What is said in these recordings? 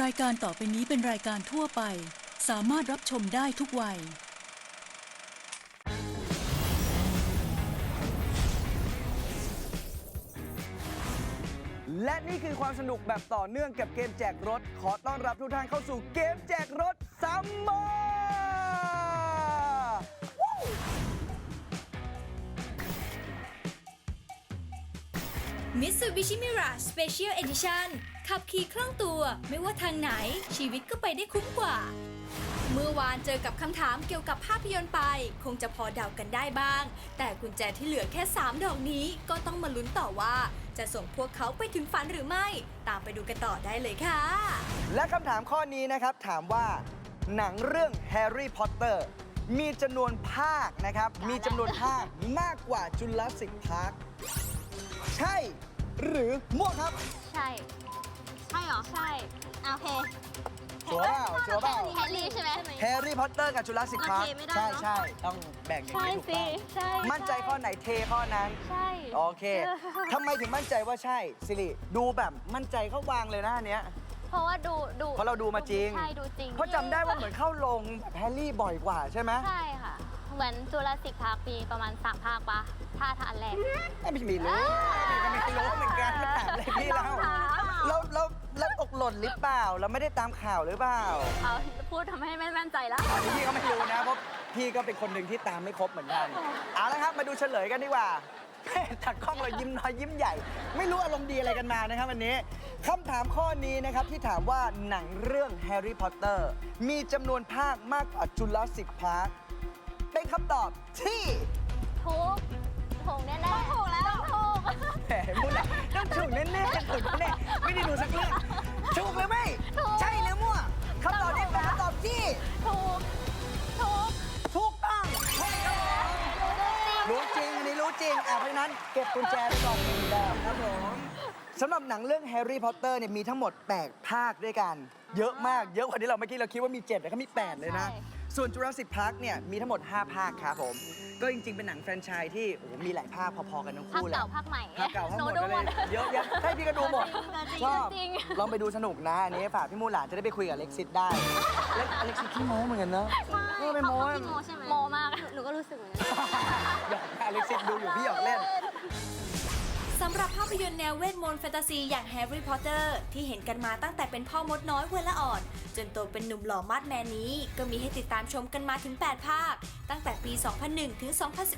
รายการต่อไปนี้เป็นรายการทั่วไป สามารถรับชมได้ทุกวัย และนี่คือความสนุกแบบต่อเนื่องกับเกมแจกรถ ขอต้อนรับทุกท่านเข้าสู่เกมแจกรถซัมเมอร์ Mitsubishi Mirage Special Edition ขับขี่คล่องตัวไม่ว่าทางไหน ชีวิตก็ไปได้คุ้มกว่า เมื่อวานเจอกับคำถามเกี่ยวกับภาพยนตร์ไป คงจะพอเดากันได้บ้าง แต่กุญแจที่เหลือแค่ 3 ดอกนี้ก็ต้องมาลุ้นต่อว่า จะส่งพวกเขาไปถึงฝันหรือไม่ ตามไปดูกันต่อได้เลยค่ะ และคำถามข้อนี้นะครับถามว่า หนังเรื่องแฮร์รี่พอตเตอร์มีจำนวนภาคนะครับ มีจำนวนภาคมากกว่าจุลศิษย์พาร์คใช่ หรือมั่วครับ ใช่ ใช่เหรอ ใช่โอเคชัวร์เปล่าชัวร์เปล่าแฮร์รี่ใช่ไหม แฮร์รี่พอตเตอร์กับจุลศิษย์พาร์คโอเคไม่ได้ใช่เนอะ ใช่ต้องแบ่งอย่างใช่นี้ถูกสิต้องใช่มั่นใจข้อไหนเทข้อนั้น ใช่ โอเคทำไมถึงมั่นใจว่าใช่สิริดูแบบมั่นใจเข้าวางเลยนะอันเนี้ย เพราะว่าดูดูเพราะเราดูมาจริง ใช่ดูจริงเพราะจำได้ว่าเหมือนเข้าลงแบบแฮร์รี่บ่อยกว่าใช่ไหมใช่ค่ะ เหมือนจุลศิษย์พาร์คปีประมาณสามภาคปะถ้าถ้าอันแรก ไม่มีรู้พี่ก็ไม่รู้เหมือนกันมาถามอะไรพี่แล้วลองถามเราเราเราตก หล่นหรือเปล่าเราไม่ได้ตามข่าวหรือเปล่าเอาพูดทำให้ไม่มั่นใจแล้วอันนี้พี่ก็ไม่รู้นะเพราะพี่ก็เป็นคนหนึ่งที่ตามไม่ครบเหมือนกัน เอาละครับมาดูเฉลยกันดีกว่าแม่ตัดกล้องเรายิ้มน้อยยิ้มใหญ่ ไม่รู้อารมณ์ดีอะไรกันมานะครับวันนี้คำถามข้อนี้นะครับที่ถามว่าหนังเรื่องแฮร์รี่พอตเตอร์มีจำนวนภาคมากกว่าจุลศิษย์พาร์คเป็นคำตอบที่ทุกถูกแน่ๆต้องถูกแล้วต้องถูก แหมพูดแล้วต้องถูกแน่ๆถูกแน่ๆไม่ได้ดูสักเรื่อง ถูกหรือไม่ ถูก ใช่หรือมั่วคำตอบนี้เป็นคำตอบที่ถูก ถูกถูกต้องรู้จริงอันนี้รู้จริงอะเพราะฉะนั้นเก็บกุญแจไปก่อนหนึ่งดอกครับผม สำหรับหนังเรื่องแฮร์รี่พอตเตอร์เนี่ยมีทั้งหมด 8 ภาคด้วยกัน เยอะมากเยอะกว่าที่เราเมื่อกี้เราคิดว่ามี 7 แต่เขามี 8 เลยนะ ใช่ ส่วนจูราสสิ c พาร์คเนี่ยมีทั้งหมด 5 ภาคครับผม ก็จริงๆ เป็นหนังแฟรนไชส์ที่โอ้โหมีหลายภาคพอๆกันทั้งภาคคู่แหละ เก่าภาคใหม่ภาคเก่าทั้งหมดนูเลย เยอะแยะใช่พี่ก็ดูหมดจริงชอบจริงลองไปดูสนุกนะ อันนี้ฝากพี่มูหลานจะได้ไปคุยกับอเล็กซิสได้แล้วอเล็กซิสขี้โม้เหมือนกันเนอะใช่เออไปเขาโม้ก็ขี้โมใช่ไหมโมมาก หนูก็รู้สึกเหมือนกัน หยอกนะอเล็กซิสดูอยู่พี่หยอกเล่น สำหรับภาพยนตร์แนวเวทมนต์แฟนตาซีอย่างแฮร์รี่พอตเตอร์ที่เห็นกันมาตั้งแต่เป็นพ่อมดน้อยเวัยละอ่อน จนโตเป็นหนุ่มหล่อมาดแมนนี้ ก็มีให้ติดตามชมกันมาถึง 8 ภาค ตั้งแต่ปี 2001 ถึง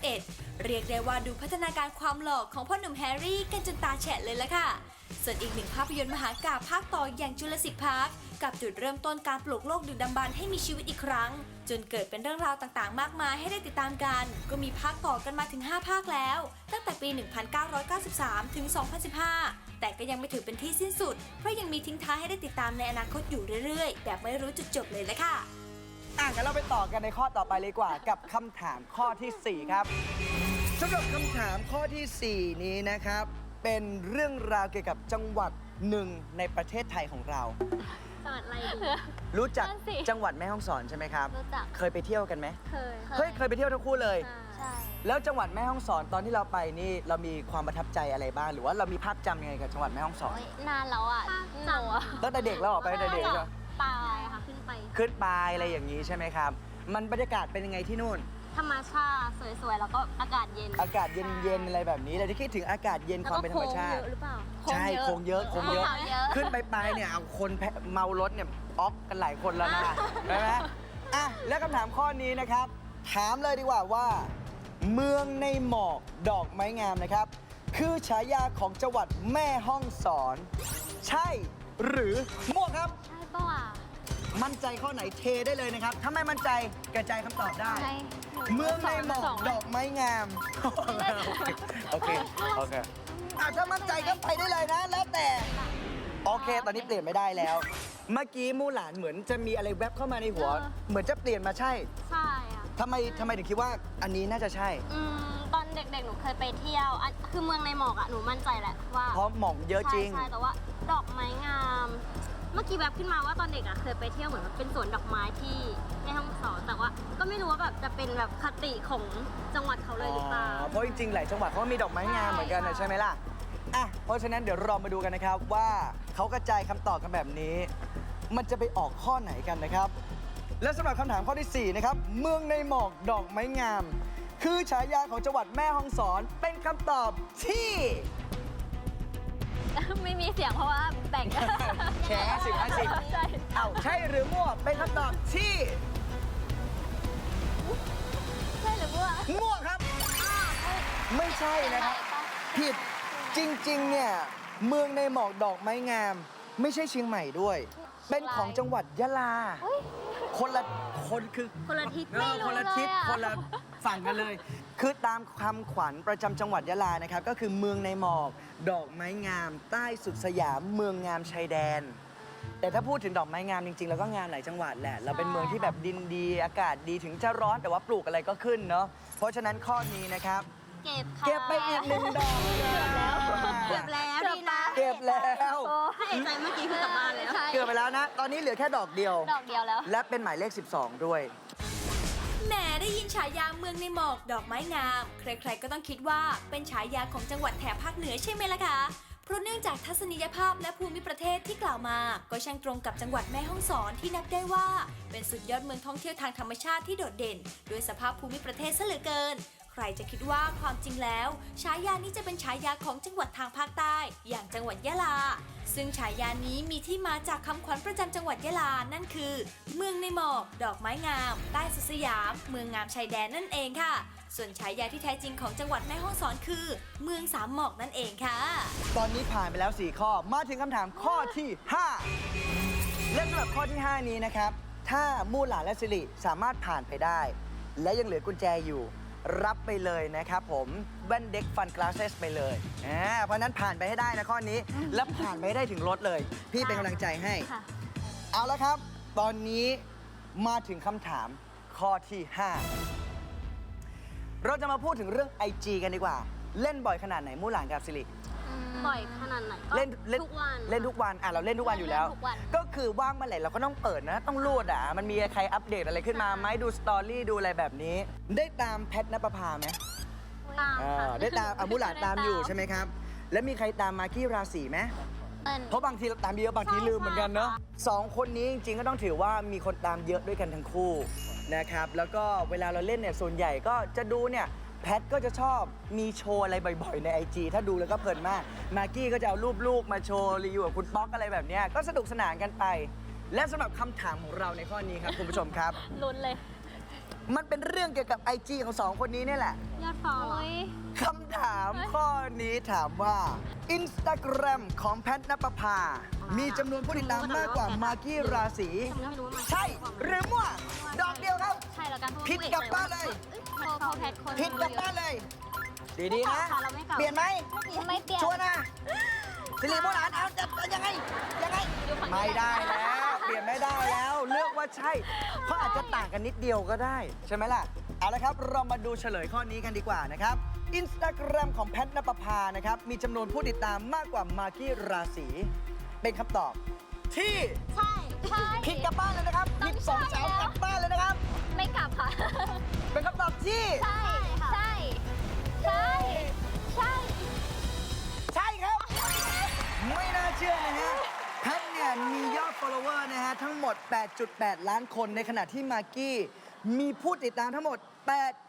2011 เรียกได้ว่าดูพัฒนาการความหล่อของพ่อหนุ่มแฮร์รี่กันจนตาแฉะเลยละค่ะ ส่วนอีกหนึ่งภาพยนตร์มหากาพภาคต่ออย่างจุลศิษย์พาร์คกับจุดเริ่มต้นการปลุกโลกดึกดำบรรพ์ให้มีชีวิตอีกครั้ง จนเกิดเป็นเรื่องราวต่างๆ มากมายให้ได้ติดตามกัน ก็มีภาคต่อกันมาถึง 5 ภาคแล้ว ตั้งแต่ปี 1993 ถึง 2015 แต่ก็ยังไม่ถือเป็นที่สิ้นสุด เพราะยังมีทิ้งท้ายให้ได้ติดตามในอนาคตอยู่เรื่อยๆ แบบไม่รู้จุดจบเลยละค่ะอะงั้นเราไปต่อกันในข้อต่อไปเลยดีกว่า กับคำถามข้อทีสี่4 ครับสำหรับคำถามข้อทีสี่ 4 นี้นะครับ เป็นเรื่องราวเกี่ยวกับจังหวัดหนึ่งในประเทศไทยของเรา สวัสดีดี รู้จักนั่นสิ จังหวัดแม่ฮ่องสอนใช่ไหมครับ รู้จักเคยไปเที่ยวกันไหมเคยเฮ้ยเคยไปเที่ยวทั้งคู่เลยใช่แล้วจังหวัดแม่ฮ่องสอนตอนที่เราไปนี่เรามีความประทับใจอะไรบ้างหรือว่าเรามีภาพจำยังไงกับจังหวัดแม่ฮ่องสอน โอ๊ยนานแล้วอะหนูอะตั้งแต่เด็กแล้วเหรอไปตั้งแต่เด็กแล้วเหรอปลายค่ะ ขึ้นไป ขึ้นไปอะไรอย่างนี้ใช่ไหมครับ มันบรรยากาศเป็นยังไงที่นู่น ธรรมชาติสวยๆ แล้วก็อากาศเย็นอากาศเย็นๆอะไรแบบนี้เราจะคิดถึงอากาศเย็นความเป็นธรรมชาติ แล้วก็โค้งเยอะหรือเปล่าใช่โคงเยอะโคงเยอะโค้งเยอะ ขึ้นไปไปเนี่ยเอาคนแพะเมารถเนี่ยออกกันหลายคนแล้วนะใช่ไหมอะแล้วคำถามข้อนี้นะครับ ถามเลยดีกว่าว่า เมืองในหมอกดอกไม้งามนะครับ คือฉายาของจังหวัดแม่ฮ่องสอน ใช่หรือมั่วครับ ใช่ปะวะ มั่นใจข้อไหนเทได้เลยนะครับ ถ้าไม่มั่นใจกระจายคำตอบได้ ใช่เมืองในหมอกดอกไม้งาม โอเค โอเคอะถ้ามั่นใจก็ไปได้เลยนะ แล้วแต่ โอเค ตอนนี้เปลี่ยนไม่ได้แล้ว เมื่อกี้มู่หลานเหมือนจะมีอะไรแวบเข้ามาในหัว เหมือนจะเปลี่ยนมาใช่ใช่อะทำไมทำไมถึงคิดว่าอันนี้น่าจะใช่ อืมตอนเด็กๆ หนูเคยไปเที่ยวอะคือเมืองในหมอกอะหนูมั่นใจแหละว่าเพราะหมอกเยอะจริง ใช่ใช่แต่ว่า ดอกไม้งาม เมื่อกี้แบบขึ้นมาว่าตอนเด็กอะเคยไปเที่ยวเหมือนเป็นสวนดอกไม้ที่แม่ฮ่องสอนแต่ว่า ก็ไม่รู้ว่าแบบจะเป็นแบบคติของจังหวัดเขาเลยหรือเปล่า เพราะจริงๆหลายจังหวัดเขาก็มีดอกไม้งามเหมือนกันนะใช่ใช่ไหมล่ะอะเพราะฉะนั้นเดี๋ยวเรามาดูกันนะครับว่าเขากระจายคำตอบกันแบบนี้ มันจะไปออกข้อไหนกันนะครับ และสำหรับคำถามข้อที่ 4 นะครับ เมืองในหมอกดอกไม้งาม คือฉายาของจังหวัดแม่ฮ่องสอนเป็นคำตอบที่ ไม่มีเสียงเพราะว่าแบ่งแชร์สิบห้าสิบใช่เอ้าใช่หรือมั่วเป็นคำตอบที่ใช่หรือว่ามั่วครับ ไม่ใช่นะครับผิดจริงๆเนี่ยเมืองในหมอกดอกไม้งาม ไม่ใช่เชียงใหม่ด้วย เป็นของจังหวัดยะลา คนละคนคือคนละทิศเออคนละทิศคนละฝั่งกันเลย คือตามคำขวัญประจำจังหวัดยะลานะครับ ก็คือเมืองในหมอก ดอกไม้งาม ใต้สุดสยามเมืองงามชายแดน แต่ถ้าพูดถึงดอกไม้งามจริงๆ แล้วก็งามหลายจังหวัดแหละ เราเป็นเมืองที่แบบดินดี อากาศดีถึงจะร้อนแต่ว่าปลูกอะไรก็ขึ้นเนาะเพราะฉะนั้นข้อนี้นะครับ เก็บค่ะเก็บไปอีกหนึ่งดอกเก็บแล้วดีนะเก็บแล้วถ้าเอกใจเมื่อกี้คือกลับบ้านแล้ว เกือบไปแล้วนะ ตอนนี้เหลือแค่ดอกเดียว ดอกเดียวแล้ว และเป็นหมายเลข 12 ด้วย แหมได้ยินฉายาเมืองในหมอกดอกไม้งาม ใครๆก็ต้องคิดว่าเป็นฉายาของจังหวัดแถบภาคเหนือใช่ไหมล่ะคะเพราะเนื่องจากทัศนียภาพและภูมิประเทศที่กล่าวมา ก็ช่างตรงกับจังหวัดแม่ฮ่องสอนที่นับได้ว่า เป็นสุดยอดเมืองท่องเที่ยวทางธรรมชาติที่โดดเด่น ด้วยสภาพภูมิประเทศซะเหลือเกิน ใครจะคิดว่าความจริงแล้วฉายานี้จะเป็นฉายาของจังหวัดทางภาคใต้ อย่างจังหวัดยะลา ซึ่งฉายานี้มีที่มาจากคำขวัญประจำจังหวัดยะลา นั่นคือ เมืองในหมอก ดอกไม้งาม ใต้สุดสยาม เมืองงามชายแดนนั่นเองค่ะ ส่วนฉายาที่แท้จริงของจังหวัดแม่ฮ่องสอนคือ เมืองสามหมอกนั่นเองค่ะ ตอนนี้ผ่านไปแล้ว 4 ข้อมาถึงคำถามข้อที่ 5 และสำหรับข้อที่ 5 นี้นะครับ ถ้ามู่หลานและสิริสามารถผ่านไปได้ และยังเหลือกุญแจอยู่ รับไปเลยนะครับผมแว่นเด็กฟันกลาสเซสไปเลยอ่าเพราะฉะนั้นผ่านไปให้ได้นะข้อนี้ และผ่านไปให้ได้ถึงรถเลย พี่เป็นกำลังใจให้ ค่ะ เอาละครับ ตอนนี้มาถึงคำถามข้อที่ 5 เราจะมาพูดถึงเรื่อง IG กันดีกว่า เล่นบ่อยขนาดไหนมู่หลานกับสิริ บ่อยขนาดไหนก็เล่นเล่นทุกวันเล่นทุกวันอะเราเล่นทุกวันอยู่แล้ว เล่นทุกวัน ก็คือว่างเมื่อไหร่เราก็ต้องเปิดนะ ต้องรูดอะ มันมีใครอัปเดตอะไรขึ้นมาไหมดูสตอรี่ดูอะไรแบบนี้ ได้ตามแพทนปภาไหมตามเอค่ะอได้ตามอามุหลานตามอยู่ใช่ไหมครับ แล้วมีใครตามมากี้ราศีไหม เป็น เพราะบางทีเราตามเยอะบางทีลืมเหมือนกันเนาะสองคนนี้จริงๆก็ต้องถือว่ามีคนตามเยอะด้วยกันทั้งคู่นะครับ แล้วก็เวลาเราเล่นเนี่ยส่วนใหญ่ก็จะดูเนี่ย แพทก็จะชอบมีโชว์อะไรบ่อยๆ ใน IG ถ้าดูแล้วก็เพลินมาก มากกี้ก็จะเอารูปลูกมาโชว์รีวิวกับคุณป๊อกอะไรแบบเนี้ยก็สนุกสนานกันไป และสำหรับคำถามของเราในข้อนี้ครับคุณผู้ชมครับ ลุ้นเลย มันเป็นเรื่องเกี่ยวกับ IG ของสองคนนี้เนี่ยแหละ ยอดฟอลเหรอคำถามข้อนี้ถามว่า Instagram ของแพทนปภา มีจำนวนผู้ติดตามมากกว่ามากกี้ราศีจำไม่รู้ว่ามันใช่หรือมั่วดอกเดียวครับ ใช่แล้วกันผิดกลับบ้านเลยโทรโทรแพทคนผิดกลับบ้านเลย ดีๆนะค่ะเราไม่กลับเปลี่ยนไหมไม่เปลี่ยนชัวร์นะ สิริโมหลานเอาจะจะยังไงยังไงไม่ได้แล้ว เปลี่ยนไม่ได้แล้ว เลือกว่าใช่เขาอาจจะต่างกันนิดเดียวก็ได้ ใช่ไหมล่ะ เอาละครับ เรามาดูเฉลยข้อนี้กันดีกว่านะครับอินสตาแกรมของแพทนปภานะครับ มีจำนวนผู้ติดตามมากกว่ามากกี้ราศีเป็นคำตอบ ที่ใช่ใช่ ผิดกลับบ้านเลยนะครับผิดสองสาวกลับบ้านเลยนะครับ ไม่กลับค่ะ เป็นคำตอบที่ ใช่ค่ะใช่ ใช่ ใช่ใช่ครับ ไม่น่าเชื่อนะฮะแพทเนี่ยมียอด follower นะฮะ ทั้งหมด 8.8 ล้านคนในขณะที่มากกี้ มีผู้ติดตามทั้งหมด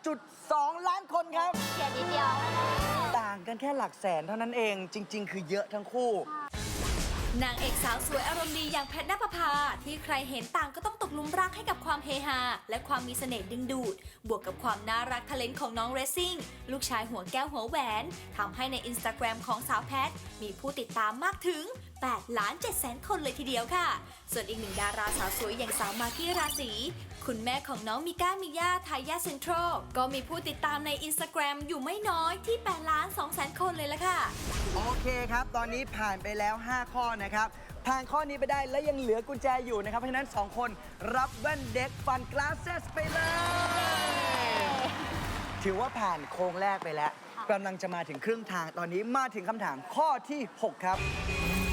8.2 ล้านคนครับ เขียนนิดเดียว ต่างกันแค่หลักแสนเท่านั้นเองจริง ๆ คือเยอะทั้งคู่ นางเอกสาวสวยอารมณ์ดีอย่างแพทนปภาที่ใครเห็นต่างก็ต้องตกหลุมรักให้กับความเฮฮาและความมีเสน่ห์ดึงดูด บวกกับความน่ารักทะเลนของน้องเรซซิ่งลูกชายหัวแก้วหัวแหวนทำให้ในอินสตาแกรมของสาวแพท มีผู้ติดตามมากถึง 8 ล้าน7แสนคนเลยทีเดียวค่ะ ส่วนอีกหนึ่งดาราสาวสวยอย่างสาวมากกี้ราศี คุณแม่ของน้องมิก้ามิยาทายาเซ็นทรัลก็มีผู้ติดตามในอินสตาแกรมอยู่ไม่น้อยที่8ล้าน2แสนคนเลยละค่ะ โอเคครับ ตอนนี้ผ่านไปแล้ว 5 ข้อนะครับ ผ่านข้อนี้ไปได้และยังเหลือกุญแจอยู่นะครับ เพราะฉะนั้น 2 คนรับแว่นเด็กฟันกลาสเซสไปเลย ถือว่าผ่านโค้งแรกไปแล้วกำลังจะมาถึงครึ่งทางตอนนี้มาถึงคำถามข้อที่ 6 ครับ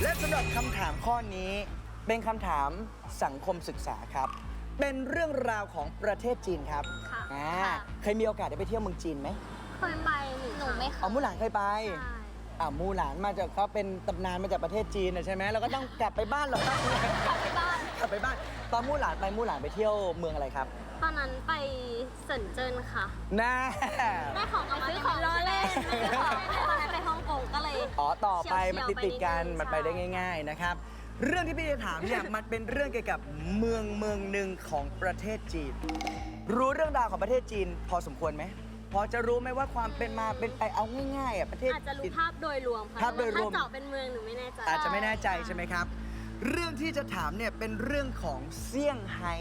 และสำหรับคำถามข้อนี้เป็นคำถามสังคมศึกษาครับ เป็นเรื่องราวของประเทศจีนครับค่ะอ่าค่ะ เคยมีโอกาสได้ไปเที่ยวเมืองจีนไหมเคยไปหนูไม่เคยเอามู่หลานเคยไป ใช่ อ่ามูหลานมาจากเขาเป็นตำนานมาจากประเทศจีนนะใช่ไหมเราก็ต้องกลับไปบ้านเราบ้างกลับไปบ้านกกลับไปบ้าน ตอนมู่หลานไปมู่หลานไปเที่ยวเมืองอะไรครับตอนนั้นไปเซินเจิ้นค่ะน่าได้ของกลับมาซื้อของล้อเล่นไม่ได้ของตอนนั้นไปฮ่องกงก็เลย อ๋อต่อไปเฉียวๆมันติดติดๆกันไปนิดนึงมันไปได้ใช่ง่าย ๆนะครับ เรื่องที่พี่จะถามเนี่ย มันเป็นเรื่องเกี่ยวกับเมืองเมืองหนึ่งของประเทศจีน รู้เรื่องราวของประเทศจีน พอสมควรไหม พอจะรู้ไหมว่าความเป็นมาเป็นไปเอาง่ายๆอะประเทศอาจจะรู้จีน ภาพโดยรวมค่ะภาพโดยรวม แต่ถ้าเจาะเป็นเมืองหนูไม่แน่ใจอาจจะไม่แน่ใจใช่ไหมครับ เรื่องที่จะถามเนี่ยเป็นเรื่องของเซี่ยงไฮ้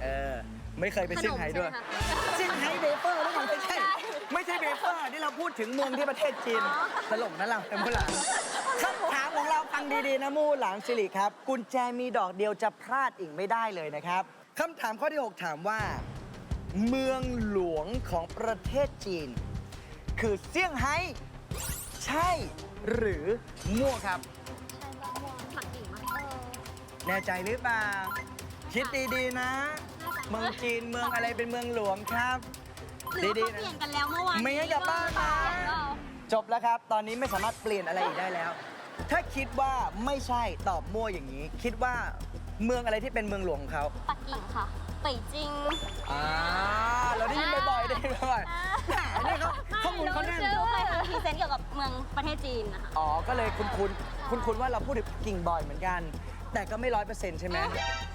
เออไม่เคยไปเซี่ยงไฮ้ด้วย ขนมใช่ไหมคะ เซี่ยงไฮ้เบเฟอร์แล้วกันไม่ใช่ ไม่ใช่เบเฟอร์ที่เราพูดถึงเมืองที่ประเทศจีนตลกนะเราแต่มูหลานคำถามของเราฟังดีๆนะมูหลานสิริครับ กุญแจมีดอกเดียวจะพลาดอีกไม่ได้เลยนะครับคำถามข้อที่ 6 ถามว่า เมืองหลวงของประเทศจีน คือเซี่ยงไฮ้ใช่หรือมั่วครับปักกิ่งมั้งแน่ใจหรือเปล่า คิดดีๆนะ เมืองจีนเมืองอะไรเป็นเมืองหลวงครับ หรือว่าดีเขาๆเปนะ ลี่ยนกันแล้วเมื่อวานไม่งั้นกลับบ้านมา จบแล้วครับ ตอนนี้ไม่สามารถเปลี่ยนอะไรอีกได้แล้ว ถ้าคิดว่าไม่ใช่ตอบมั่วอย่างนี้ คิดว่าเมืองอะไรที่เป็นเมืองหลวงของเขาปักกิ่งค่ะไปจริง อ่าเราได้ยินบ่อยๆได้ยินบ่อยๆแหมนี่เขาข้อมูลเขาแน่นหนูเคยทำพรีเซนต์เกี่ยวกับเมืองประเทศจีนนะคะ อ๋อ ก็เลยคุณคุณคุณคุณว่าเราพูดถึงกิ่งบ่อยเหมือนกัน แต่ก็ไม่ร้อยเปอร์เซ็นต์ใช่ไหม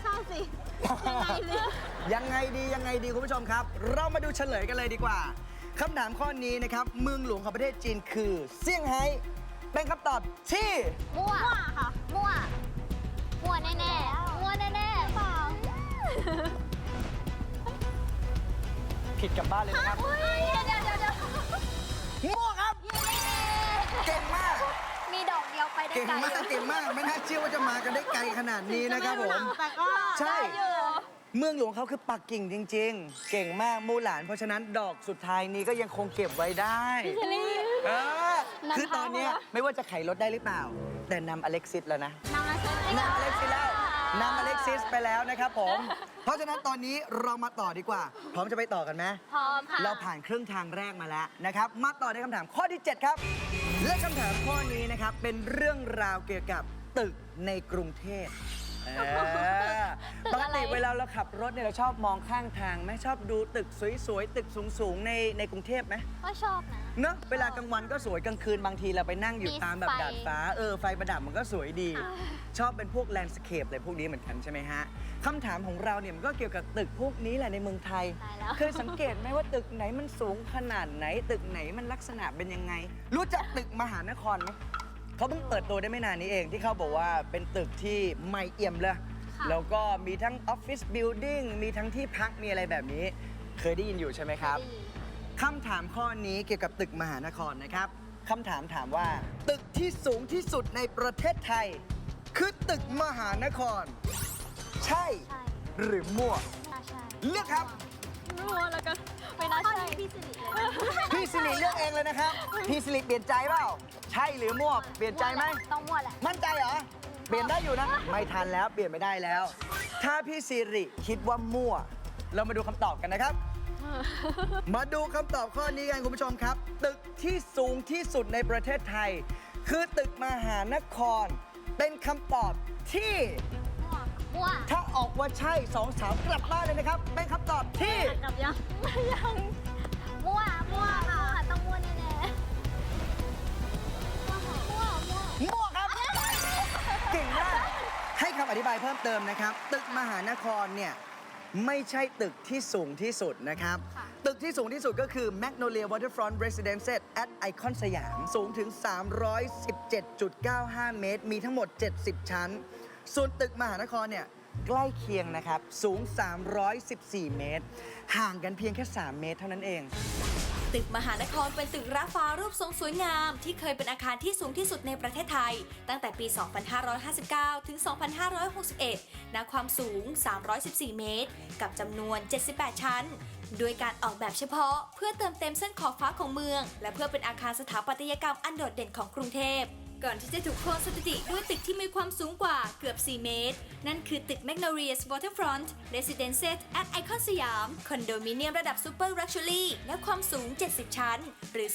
ใช่สิ ยังไงสิ ยังไงดียังไงดีคุณผู้ชมครับ เรามาดูเฉลยกันเลยดีกว่าคำถามข้อนี้นะครับเมืองหลวงของประเทศจีนคือเซี่ยงไฮ้เป็นคำตอบที่ มั่วค่ะ มั่ว มั่วแน่ๆ มั่วแน่ๆเปล่าผิดกลับบ้านเลยนะครับอุ้ยเดี๋ยวเดี๋ยว เดียวไปได้เก่งไกลมากเก่งมากไม่น่าเชื่อว่าจะมากันได้ไกลขนาดนี้นะครับผม แต่ก็ใช่ ได้อยู่เมืองหลวงเขาคือปักกิ่งจริง ๆ เก่งมากมูหลาน เพราะฉะนั้นดอกสุดท้ายนี้ก็ยังคงเก็บไว้ได้เออคือตอนเนี้ยไม่ว่าจะไขรถได้หรือเปล่า แต่นำอเล็กซิสแล้วนะ นำมาใช้นำอเล็กซิสแล้วนำอเล็กซิสไปแล้วนะครับผม เพราะฉะนั้นตอนนี้เรามาต่อดีกว่า พร้อมจะไปต่อกันไหม พร้อมค่ะ เราผ่านครึ่งทางแรกมาแล้วนะครับ มาต่อในคำถามข้อที่ 7 ครับ และคำถามข้อนี้นะครับ เป็นเรื่องราวเกี่ยวกับตึกในกรุงเทพ เออปกติเวลาเราขับรถเนี่ยเราชอบมองข้างทางไหมชอบดูตึกสวยๆ ตึกสูงๆ ในในกรุงเทพไหมก็ชอบนะ เนอะเวลากลางวันก็สวยกลางคืนบางทีเราไปนั่งอยู่มีตามแบบไฟ ดาดฟ้า เออไฟประดับมันก็สวยดี ชอบเป็นพวกแลนด์สเคปอะไรพวกนี้เหมือนกันใช่ไหมฮะคำถามของเราเนี่ยมันก็เกี่ยวกับตึกพวกนี้แหละในเมืองไทย ตายแล้ว เคยสังเกตไหมว่าตึกไหนมันสูงขนาดไหน ตึกไหนมันลักษณะเป็นยังไง รู้จักตึกมหานครไหม เขาเพิ่งเปิดตัวได้ไม่นานนี้เองที่เขาบอกว่าเป็นตึกที่ใหม่เอี่ยมเลย ค่ะแล้วก็มีทั้งออฟฟิศบิลดิ่งมีทั้งที่พักมีอะไรแบบนี้ เคยได้ยินอยู่ใช่ไหมครับคำถามข้อนี้เกี่ยวกับตึกมหานครนะครับ คำถามถามว่า ตึกที่สูงที่สุดในประเทศไทย คือตึกมหานคร ใช่ ใช่หรือมั่ว น่าใช่เลือกครับมั่วแล้วกัน ไม่น่าใช่พี่สิริเลยพี่สิริเลือกเองเลยนะครับ พี่สิริเปลี่ยนใจเปล่า ใช่หรือมั่วเปลี่ยนใจไหม ต้องมั่วแหละ มั่นใจเหรอ เปลี่ยนได้อยู่นะ ไม่ทันแล้วเปลี่ยนไม่ได้แล้ว ถ้าพี่สิริคิดว่ามั่ว เรามาดูคำตอบกันนะครับ มาดูคำตอบข้อนี้กันคุณผู้ชมครับ ตึกที่สูงที่สุดในประเทศไทย คือตึกมหานคร เป็นคำตอบที่มั่ วมั่วถ้าออกว่าใช่สองสาวกลับบ้านเลยนะครับ เป็นคำตอบที่ กลับยังยังมั่วมั่วค่ะต้องมั่วแน่ๆมั่วมั่ว มั่วครับ เก่งมากให้คำอธิบายเพิ่มเติมนะครับ ตึกมหานครเนี่ยไม่ใช่ตึกที่สูงที่สุดนะครับ ค่ะ ตึกที่สูงที่สุดก็คือ Magnolia Waterfront Residences at Icon สยาม สูงถึง 317.95 เมตร มีทั้งหมด 70 ชั้น ส่วนตึกมหานครเนี่ยใกล้เคียงนะครับ สูง 314 เมตร ห่างกันเพียงแค่ 3 เมตรเท่านั้นเอง ตึกมหานครเป็นตึกระฟ้ารูปทรงสวยงาม ที่เคยเป็นอาคารที่สูงที่สุดในประเทศไทย ตั้งแต่ปี 2559 ถึง 2561ณความสูง 314 เมตร กับจำนวน 78 ชั้นโดยการออกแบบเฉพาะเพื่อเติมเต็มเส้นขอบฟ้าของเมือง และเพื่อเป็นอาคารสถาปัตยกรรมอันโดดเด่นของกรุงเทพ ก่อนที่จะถูกโค่นสถิติด้วยตึกที่มีความสูงกว่าเกือบ 4 เมตร นั่นคือตึก Magnolia's Waterfront Residences at Icon สยาม คอนโดมิเนียมระดับ Super Luxury และความสูง 70 ชั้น หรือ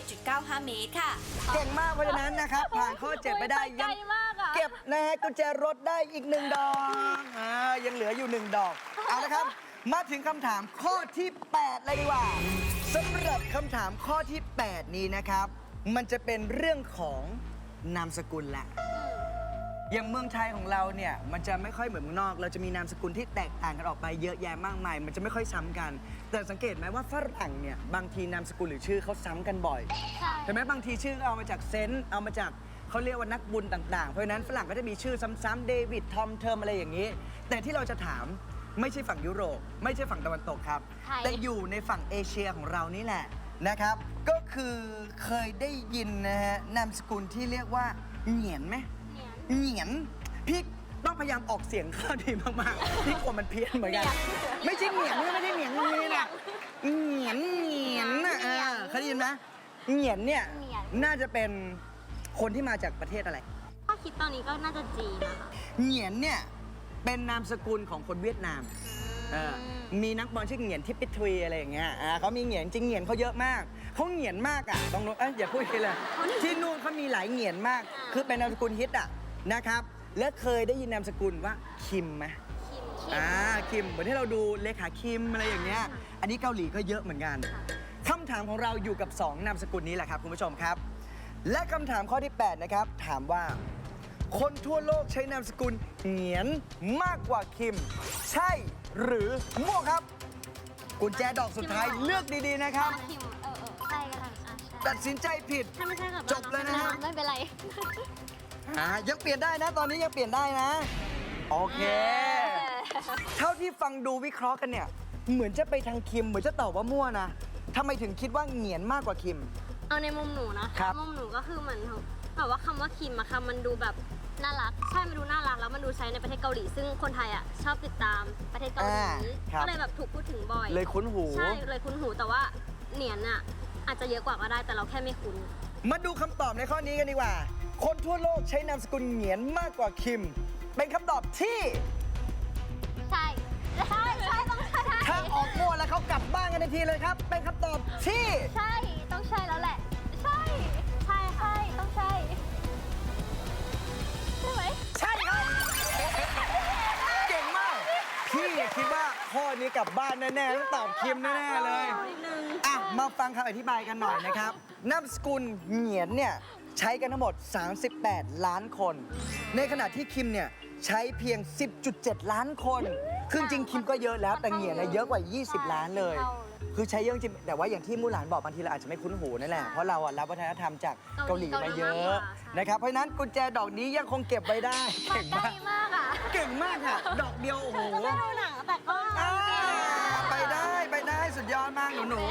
317.95 เมตรค่ะ เก่งมากเพราะฉะนั้นนะครับ ผ่านข้อ7ไปได้ไกลยังมากอะเก็บนะฮะกุญแจรถได้อีกหนึ่งดอกอ่ายังเหลืออยู่หนึ่งดอก เอาละครับ มาถึงคำถามข้อที่ 8 เลยดีกว่าสำหรับคำถามข้อที่ 8 นี้นะครับ มันจะเป็นเรื่องของ นามสกุลแหละอย่างเมืองไทยของเราเนี่ยมันจะไม่ค่อยเหมือนเมืองนอก เราจะมีนามสกุลที่แตกต่างกันออกไปเยอะแยะมากมาย มันจะไม่ค่อยซ้ำกัน แต่สังเกตไหมว่าฝรั่งเนี่ยบางทีนามสกุลหรือชื่อเขาซ้ำกันบ่อย ใช่เห็นไหมบางทีชื่อเอามาจากเซนต์เอามาจากเขาเรียกว่านักบุญต่างๆ เพราะฉะนั้นฝรั่งก็จะมีชื่อซ้ำๆเดวิดทอมเทอมอะไรอย่างนี้ แต่ที่เราจะถามไม่ใช่ฝั่งยุโรป ไม่ใช่ฝั่งตะวันตกครับไทยแต่อยู่ในฝั่งเอเชียของเรานี่แหละ นะครับ ก็คือเคยได้ยินนะฮะนามสกุลที่เรียกว่าเหงียนไหมเนี่ยเหงียนพี่ต้องพยายามออกเสียงข้อดีมากๆพี่กลัวมันเพี้ยนเหมือนกัน ไม่ใช่เหงียนไม่ได้เหงียนตรงนี้นะเหงียนเหงียนนะเออเคยได้ยินไหมเหงียนเนี่ยเหงียน น่าจะเป็นคนที่มาจากประเทศอะไร ถ้าคิดตอนนี้ก็น่าจะจีนนะคะเหงียนเนี่ยเป็นนามสกุลของคนเวียดนาม เออ มีนักบอลชื่อเหงียนทิปปิทวีอะไรอย่างเงี้ยอ่าเขามีเหงียนจริงเหงียนเขาเยอะมากเขาเหงียนมากอะตรงนู้นเอ้ยอย่าพูดไปเลย ที่นู่นเขามีหลายเหงียนมาก คือเป็นนามสกุลฮิตอะนะครับ และเคยได้ยินนามสกุลว่าคิมไหมคิมอ่าคิมเหมือนที่เราดูเลขาคิมอะไรอย่างเงี้ยอันนี้เกาหลีก็เยอะเหมือนกันคำถามของเราอยู่กับ 2 นามสกุลนี้แหละครับคุณผู้ชมครับ และคำถามข้อที่ 8 นะครับ ถามว่า คนทั่วโลกใช้นามสกุลเหงียนมากกว่าคิม ใช่หรือมั่วครับ กุญแจดอกสุดท้ายเลือกดีๆนะครับ คิมเออเออใช่ก็ได้อะใช่ตัดสินใจผิด ถ้าไม่ใช่กับจบเลยนะฮะ ไม่เป็นไร อ่ายังเปลี่ยนได้นะ ตอนนี้ยังเปลี่ยนได้นะ โอเค เท่าที่ฟังดูวิเคราะห์กันเนี่ย เหมือนจะไปทางคิม เหมือนจะตอบว่ามั่วนะทำไมถึงคิดว่าเหงียนมากกว่าคิม เอาในมุมหนูนะครับ มุมหนูก็คือเหมือนแบบว่าคำว่าคิมอะคำมันดูแบบ น่ารัก ใช่มันดูน่ารักแล้วมันดูใช้ในประเทศเกาหลี ซึ่งคนไทยอะชอบติดตามประเทศเกาหลีอ่าครับ ก็เลยแบบถูกพูดถึงบ่อย เลยคุ้นหู ใช่เลยคุ้นหูแต่ว่าเหนียนอะอาจจะเยอะกว่าก็ได้แต่เราแค่ไม่คุ้น มาดูคำตอบในข้อนี้กันดีกว่า คนทั่วโลกใช้นามสกุลเหงียนมากกว่าคิม เป็นคำตอบที่ใช่ใช่ใช่ต้องใช่ถ้าออกมั่วแล้วเขากลับบ้านกันทันทีเลยครับ เป็นคำตอบที่ ใช่ต้องใช่แล้วแหละ ใช่ ใช่ใช่ต้องใช่ใช่ไหมใช่ครับ เก่งมาก พี่คิดว่าข้อนี้กลับบ้านแน่ๆต้องตอบคิมแน่ๆเลยอะมาฟังคำอธิบายกันหน่อยนะครับนามสกุลเหงียนเนี่ยใช้กันทั้งหมด 38 ล้านคน ในขณะที่คิมเนี่ยใช้เพียง 10.7 ล้านคน คือจริงๆคิมก็เยอะแล้วแต่เหงียนเนี่ยเยอะกว่า 20 ล้านเลย คือใช้เยอะจริงแต่ว่าอย่างที่มูหลานบอกบางทีเราอาจจะไม่คุ้นหูนั่นแหละ เพราะเราอะรับวัฒนธรรมจากเกาหลีมาเยอะนะครับ เพราะฉะนั้นกุญแจดอกนี้ยังคงเก็บไว้ได้มาเก่งใกล้มาก มากอะเก่งมากอะดอกเดียวโอ้โหไม่ดูหนังแต่ก็ อ่าไปได้ ไปได้สุดยอดมากหนูหนู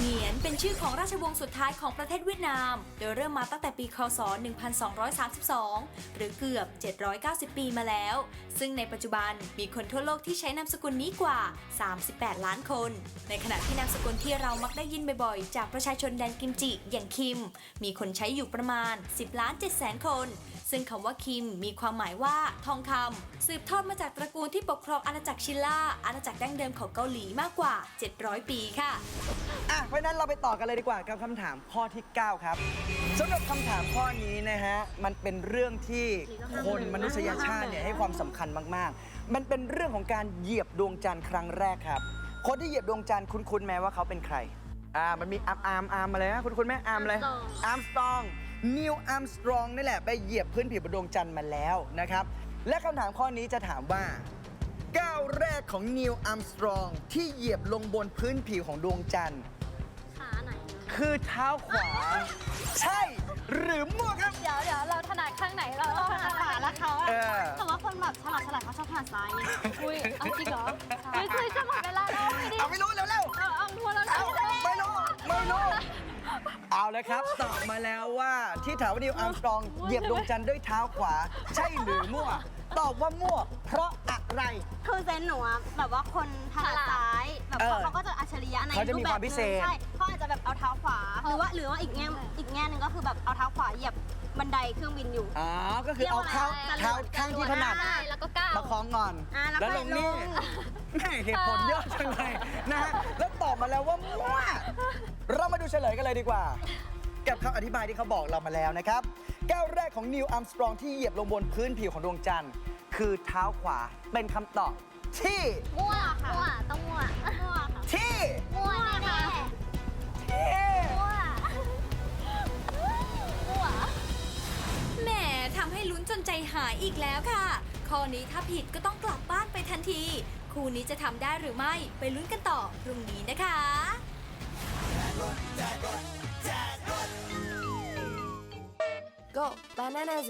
เหงียนเป็นชื่อของราชวงศ์สุดท้ายของประเทศเวียดนาม โดยเริ่มมาตั้งแต่ปี คศ 1232 หรือเกือบ 790 ปีมาแล้ว ซึ่งในปัจจุบันมีคนทั่วโลกที่ใช้นามสกุลนี้กว่า 38 ล้านคน ในขณะที่นามสกุลที่เรามักได้ยินบ่อยๆ จากประชาชนแดนกิมจิ อย่างคิม มีคนใช้อยู่ประมาณ 10 ล้าน7แสนคน ซึ่งคำว่าคิมมีความหมายว่าทองคำสืบทอดมาจากตระกูลที่ปกครองอาณาจักรชิล่าอาณาจักรดั้งเดิมของเกาหลีมากกว่า 700 ปีค่ะอะเพราะฉะนั้นเราไปต่อกันเลยดีกว่ากับคำถามข้อที่ 9 ครับสำหรับคำถามข้อนี้นะฮะ มันเป็นเรื่องที่คนมนุษยชาติเนี่ยให้ความสำคัญมาก ๆ มันเป็นเรื่องของการเหยียบดวงจันทร์ครั้งแรกครับ คนที่เหยียบดวงจันทร์คุ้นๆไหมว่าเขาเป็นใคร อ่า มันมีอาร์มอาร์มอาร์มมาเลยนะคุณคุณแม่อาร์มเลย Armstrong อาร์มสตรองนิวอาร์มสตรองนี่แหละ ไปเหยียบพื้นผิวบนดวงจันทร์มาแล้วนะครับ และคำถามข้อนี้จะถามว่าก้าวแรกของนิวอัมสตรองที่เหยียบลงบนพื้นผิวของดวงจันทร์ขาไหน คือเท้าขวา ใช่หรือมั่วครับ เดี๋ยวเดี๋ยวเราถนัดข้างไหนเราถนัดขวาแล้วเขาเออ แต่ว่าคนแบบฉลาดฉลาดเขาชอบถนัดซ้ายไงอุ้ยเอาจริงเหรอเฮ้ยคือจะหมดเวลาแล้วไม่ดิเอาไม่รู้เร็วเอาเอาทัวร์แล้วๆเอาไม่รู้ไม่รู้เอาเลยครับตอบมาแล้วว่าที่ถามว่านิวอัมสตรองเหยียบดวงจันทร์ด้วยเท้าขวา ใช่หรือมั่ว ตอบว่ามั่ว เพราะอะไร คือเซนหนูอะแบบว่าคนถนัดซ้ายแบบเออเขาก็จะอัจฉริยะในเขาจะมีรูปแบบความพิเศษใช่เขาอาจจะแบบ เอาเท้าขวา หรือว่าหรือว่าอีกแง่อีกแง่หนึงก็คือแบบเอาเท้าขวาเหยียบบันไดเครื่องบินอยู่ อ๋อ ก็คือเอาเท้าเท้าข้างที่ถนัดใช่แล้วก็ก้าวประคองก่อนอ่าแล้วแล้วค่ลอยงนี่ลงแม่เหตุผลเยอะจังเลยนะฮะ แล้วตอบมาแล้วว่ามั่วเรามาดูเฉลยกันเลยดีกว่า กับคำอธิบายที่เขาบอกเรามาแล้วนะครับก้าวแรกของนิวอัมสตรองที่เหยียบลงบนพื้นผิวของดวงจันทร์ คือเท้าขวาเป็นคำตอบที่มั่วค่ะ มั่วต้องมั่วมั่ว ให้ลุ้นจนใจหายอีกแล้วค่ะ ข้อนี้ถ้าผิดก็ต้องกลับบ้านไปทันที คู่นี้จะทำได้หรือไม่ไปลุ้นกันต่อพรุ่งนี้นะคะ Go, bananas.